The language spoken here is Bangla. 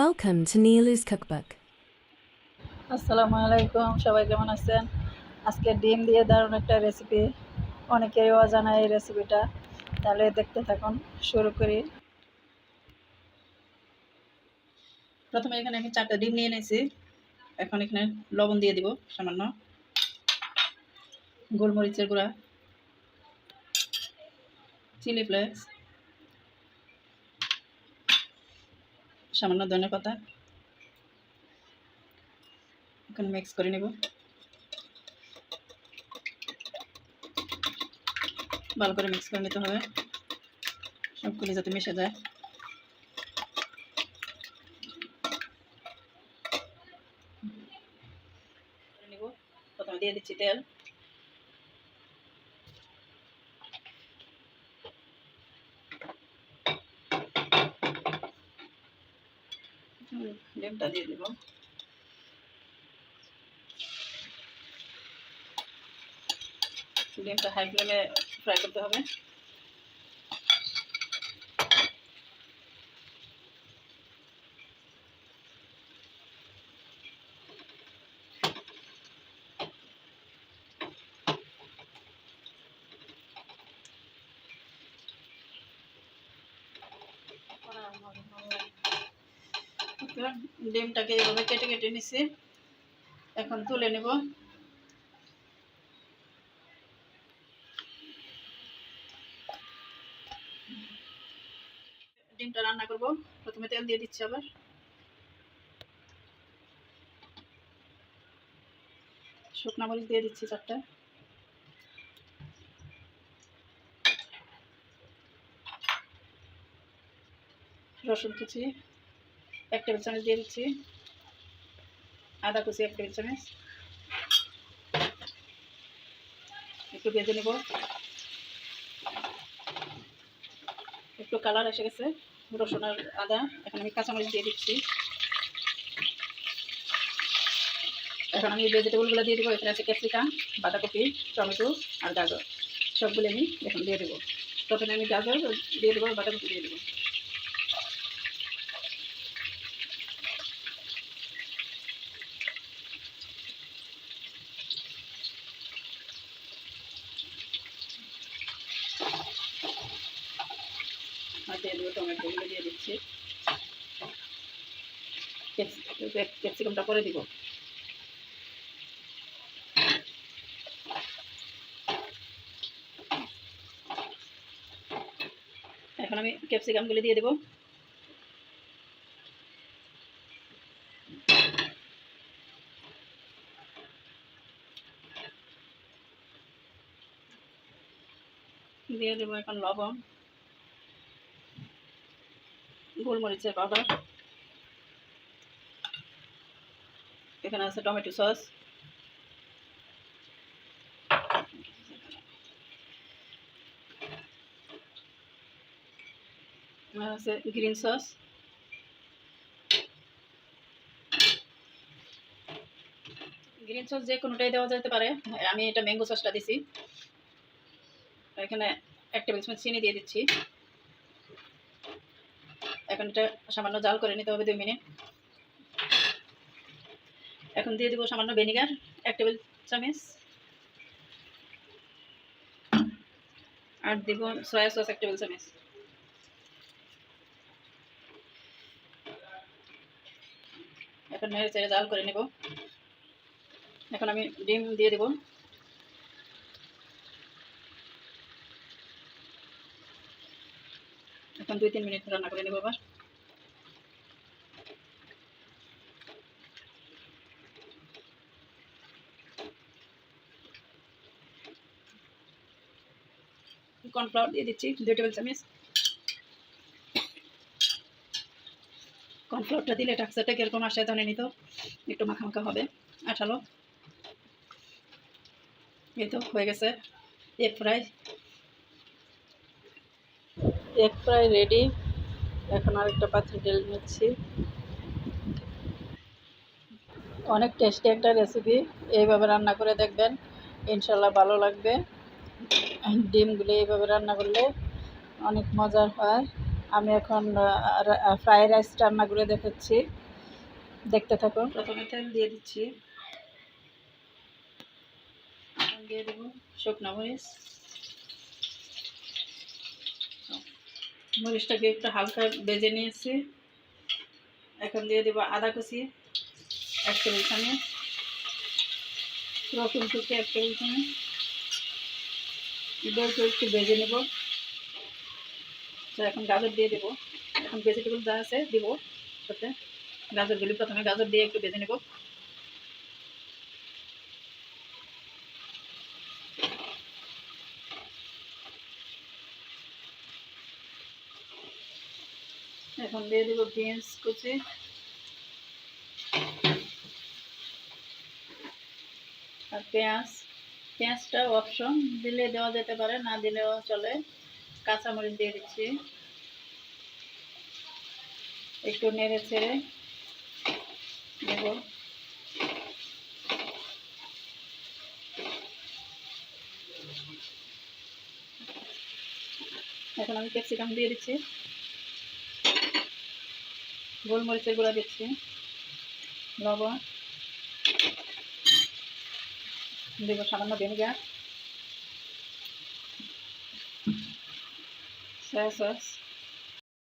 Welcome to Nilu's Cookbook. আসসালামু আলাইকুম, সবাই কেমন আছেন? আজকে ডিম দিয়ে দারুণ একটা রেসিপি অনেকেরই অজানা এই রেসিপিটা তাহলে দেখতে থাকুন, শুরু করি। প্রথমে এখানে আমি চারটা ডিম নিয়ে নিয়েছি। এখন এখানে লবণ দিয়ে দিব, সামান্য। গোলমরিচের গুঁড়া। Chili flakes. সামান্য ধনে পাতা। এখন মিক্স করে নেব। ভালো করে মিক্স করে নিতে হবে। সবগুলি যাতে মিশে যায়। দিয়ে দিচ্ছি তেল। ডিমটা দিয়ে দিব। ডিমটা হাই ফ্লেমে ফ্রাই করতে হবে। ওকে, ডিমটাকে এভাবে কেটে কেটে নিছি। এখন তুলে নেব। ডিমটা রান্না করব। প্রথমে তেল দিয়ে দিচ্ছি আবার। শুকনা মরিচ দিয়ে দিচ্ছি চারটা। রসুন কুচি। এক টেবিল চামচ দিয়ে দিচ্ছি। আদা কুচি এক টেবিল চামচ একটু ভেজে নেব। একটু কালার এসে গেছে, রসুন আর আদা। এখন আমি কাঁচামরিচ দিয়ে দিচ্ছি। এখন আমি ভেজিটেবলগুলো দিয়ে দেবো। এখানে আছে ক্যাপসিকাম, বাঁধাকপি, টমেটো আর গাজর। সবগুলো আমি এখন দিয়ে দেবো। প্রথমে আমি গাজর দিয়ে দেবো, বাঁধাকপি দিয়ে দেবো। টমেটোগুলো দিয়ে ক্যাপসিকামটা করে দিব। এখন আমি ক্যাপসিকামগুলো দিয়ে দেবো। দিয়ে দেবো এখন লবণ। গোলমরিচের পাউডার এখানে আছে টমেটো সস। আছে গ্রিন সস। গ্রিন সস যে কোনোটাই দেওয়া যেতে পারে। আমি এটা ম্যাঙ্গো সসটা দিছি। এখানে এক টেবিল স্পুন চিনি দিয়ে দিচ্ছি। এখন এটা সামান্য জাল করে নিতে হবে দুই মিনিট। এখন দিয়ে দেবো সামান্য ভিনিগার এক টেবিল চামচ। আর দিব সয়া সস এক টেবিল চামচ। এখন নেড়ে চেড়ে জাল করে নেব। এখন আমি ডিম দিয়ে দেবো। এখন দুই, তিন মিনিট রান্না করে নেব আবার। কর্নফ্লাওয়ার দিয়ে দিচ্ছি, দুই টেবিল চামচ। কর্নফ্লাওয়ারটা দিলে টাক্সারটা কীরকম আসে জানে নিত, একটু মাখা মাখা হবে, আঠালো। এই তো হয়ে গেছে এর ফ্রাই এগ ফ্রাই রেডি। এখন আরেকটা পাত্রে তেল নিচ্ছি। অনেক টেস্টি একটা রেসিপি এইভাবে রান্না করে দেখবেন। ইনশাল্লাহ ভালো লাগবে। ডিমগুলো এইভাবে রান্না করলে অনেক মজার হয়। আমি এখন ফ্রাইড রাইস রান্না করে দেখাচ্ছি। দেখতে থাকো প্রথমে তেল দিয়ে দিচ্ছি। দিয়ে দেবো শুকনো মরিচ। মরিচটাকে একটু হালকা বেজে নিয়েছি। এখন দিয়ে দেবো আদা কুচি, এক টেবিল চামচ। রসুন কুচি, এক টেবিল চামচ। একটু বেজে নেব। তো এখন গাজর দিয়ে দেবো। এখন ভেজিটেবল যা আছে দিব। সাথে গাজরগুলি প্রথমে গাজর দিয়ে একটু ভেজে নেব। এখন দিয়ে দেবো বিনস কুচি। আর পেঁয়াজ। পেঁয়াজটা অপশন দিলে দেওয়া যেতে পারে, না দিলেও চলে। কাঁচামরিচ দিয়ে দিচ্ছি। একটু নেড়ে ছেড়ে দেব। এখন আমি ক্যাপসিকাম দিয়ে দিচ্ছি। গোলমরিচের গুঁড়া দিচ্ছি। লবণ। দেব সামান্য ভিনেগার। Soya sauce.